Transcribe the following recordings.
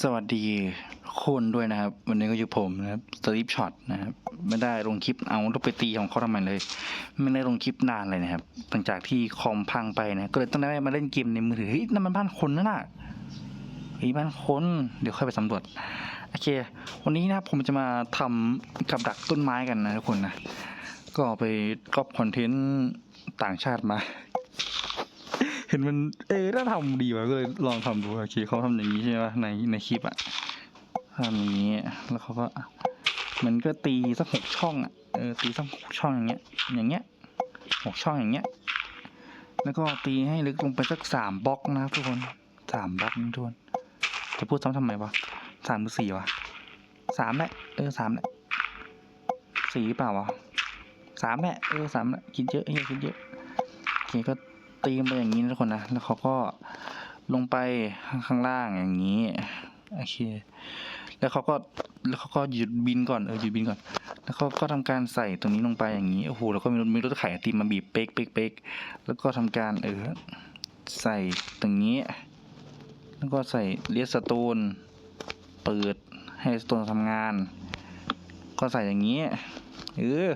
สวัสดีคุณด้วยนะครับ วันนี้ก็อยู่ผมนะครับสตีฟช็อตนะครับไม่ได้ลงคลิปเอาลูกไปตีของเขาทำไมเลย ไม่ได้ลงคลิปนานเลยนะครับหลังจากที่คอมพังไปนะก็เลยต้องได้มาเล่นเกมในมือถือเฮ้ยนั่นมันบ้านคนนั่นน่ะเฮ้ยบ้านคนเดี๋ยวค่อยไปสำรวจโอเค วันนี้นะครับผมจะมาทำกับดักต้นไม้กันนะทุกคนนะก็ไปก๊อปคอนเทนต์ต่างชาติมา เห็นมันเอ๊ะน่าทำดีวะก็เลยลองทำดูโอเคเขาทำอย่างนี้ใช่ไหมในในคลิปอะทำอย่างนี้แล้วเขาก็มันก็ตีสักหกช่องอะเออตีสักหกช่องอย่างเงี้ย อย่างเงี้ยหกช่องอย่างเงี้ย แล้วก็ตีให้ลึกลงไปสักสามบล็อกนะทุกคนสามบล็อกทุกคนจะพูดซ้ำทำไมวะสามหรือสี่วะสามแหละเออสามแหละสี่เปล่าวะสามแหละเออสามแหละคิดเยอะเฮ้ยคิดเยอะโอเคก็ ตีมไปอย่างนี้นะทุกคนนะ แล้วเขาก็ลงไปข้างล่างอย่างนี้ โอเค แล้วเขาก็ แล้วเขาก็หยุดบินก่อน เออหยุดบินก่อน แล้วเขาก็ทำการใส่ตรงนี้ลงไปอย่างนี้ โอ้โห แล้วก็มีรถมีรถไขติมมาบีบเป๊กเป๊กเป๊กแล้วก็ทำการเออใส่ตรงนี้ แล้วก็ใส่เลียสโตน เปิดให้สโตนทำงาน ก็ใส่อย่างนี้ เออ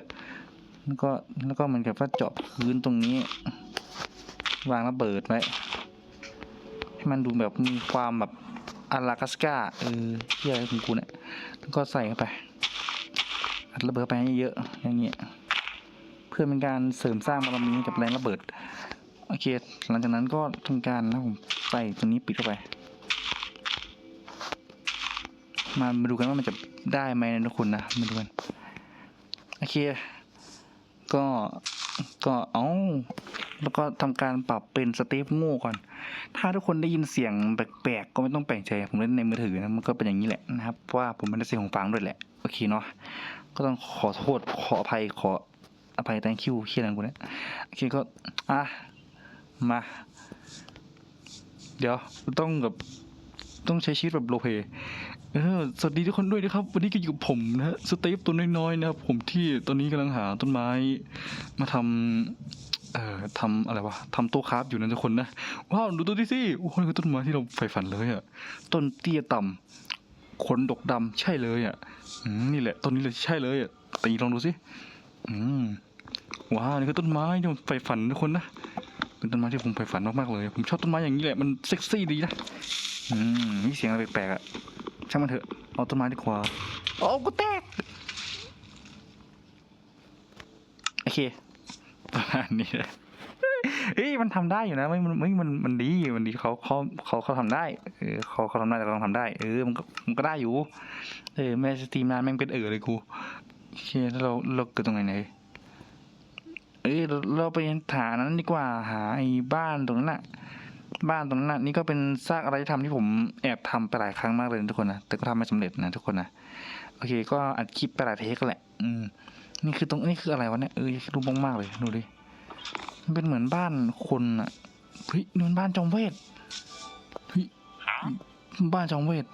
แล้วก็แล้วก็เหมือนกับว่าเจาะพื้นตรงนี้ วางระเบิดไว้ให้มันดูแบบมีความแบบอารากัสกาเออเที่ยอะไรของกูเนี่ยแล้วก็ใส่เข้าไปอัดระเบิดไปให้เยอะอย่างเงี้ยเพื่อเป็นการเสริมสร้างบารมีกับแรงระเบิดโอเค หลังจากนั้นก็ทำการนะผมใส่ตรงนี้ปิดเข้าไป มามาดูกันว่ามันจะได้ไหมนะทุกคนนะมาดูกันโอเค ก็ ก็เอาแล้วก็ทำการปรับเป็นสเตปโง่ก่อน ถ้าทุกคนได้ยินเสียงแปลกๆก็ไม่ต้องแปลกใจ ผมเล่นในมือถือนะมันก็เป็นอย่างนี้แหละนะครับว่าผมไม่ได้เสียงของฟังด้วยแหละโอเคเนาะก็ต้องขอโทษขออภัยขออภัย thank you เคียอะไรกูเนี่ยโอเคก็อะมา เดี๋ยวต้องแบบต้องใช้ชีวิตแบบโลเพ เออสวัสดีทุกคนด้วยนะครับ วันนี้ก็อยู่กับผมนะฮะสเตปตัวน้อยๆนะครับผมที่ตอนนี้กำลังหาต้นไม้มาทำเอ่อทำอะไรวะทำโต๊ะคราฟอยู่นะทุกคนนะว้าวดูตัวนี้สิโอ้โหนี่คือต้นไม้ที่เราใฝ่ฝันเลยอะต้นเตี้ยต่ำขนดกดำใช่เลยอะอืมนี่แหละต้นนี้เลยใช่เลยอะตีลองดูสิอืมว้าวนี่คือต้นไม้ที่ผมใฝ่ฝันทุกคนนะเป็นต้นไม้ที่ผมใฝ่ฝันมากๆเลย ผมชอบต้นไม้อย่างนี้แหละมันเซ็กซี่ดีนะอืมมีเสียงอะไรแปลกๆอะ ช่างมันเถอะเอาต้นไม้ดีกว่าโอ้กูแตกโอเคประมาณนี้แหละเฮ้ยมันทำได้อยู่นะไม่มันไม่มันมันดีมันดีเขาเขาเขาเขาทำได้เออเขาเขาทำได้แต่เราต้องทำได้เออมันก็มันก็ได้อยู่เออแม่สตรีมนานแม่งเป็นเออเลยกูโอเคแล้วเราเราเกิดตรงไหนไหนเอ้ยเราเราไปหานั้นดีกว่าหาไอ้บ้านตรงนั้นน่ะ บ้านตรงนั้นน่ะนี่ก็เป็นซากอะไรที่ทำที่ผมแอบทำไปหลายครั้งมากเลยนะทุกคนนะแต่ก็ทำไม่สำเร็จนะทุกคนนะโอเค ก็อัดคลิปไปหลายเทคแหละ อืม นี่คือตรงนี่คืออะไรวะเนี่ยเออรูปมากๆเลยดูดิมันเป็นเหมือนบ้านคนอะเฮ้ยนี่มันบ้านจอมเวทเฮ้ยบ้านจอมเวท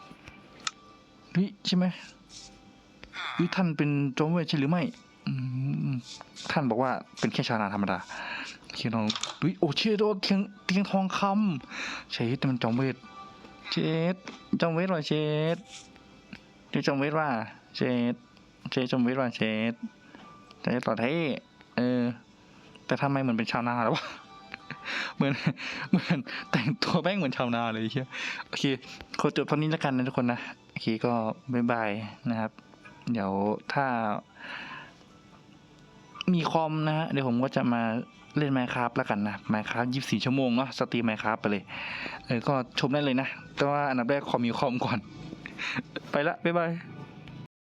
เฮ้ยใช่ไหมเฮ้ยท่านเป็นจอมเวทใช่หรือไม่อืม ท่านบอกว่าเป็นแค่ชาวนาธรรมดาเขียนลองเฮ้ยโอ้เชี่ยโดนเทียงเทียงทองคำใช่แต่มันจอมเวทเช็ดจอมเวทว่ะเช็ดเชดจอมเวทว่ะเช็ดเชดจอมเวทว่ะเช็ดแต่ต่อเท่เออ แต่ทำไมเหมือนเป็นชาวนาแล้ววะเหมือนเหมือนแต่งตัวแม่งเหมือนชาวนาเลยเชียโอเคขอจบเท่านี้แล้วกันนะทุกคนนะโอเคก็บายบายนะครับ เดี๋ยวถ้า มีคอมนะฮะเดี๋ยวผมก็จะมาเล่นไมค์ครับแล้วกันนะไมค์ครับยี่สิบสี่ชั่วโมงเนาะสตรีมไมค์ครับไปเลยเออก็ชมได้เลยนะ แต่ว่าอันดับแรกคอมมีคอมก่อน ไปละบ๊ายบาย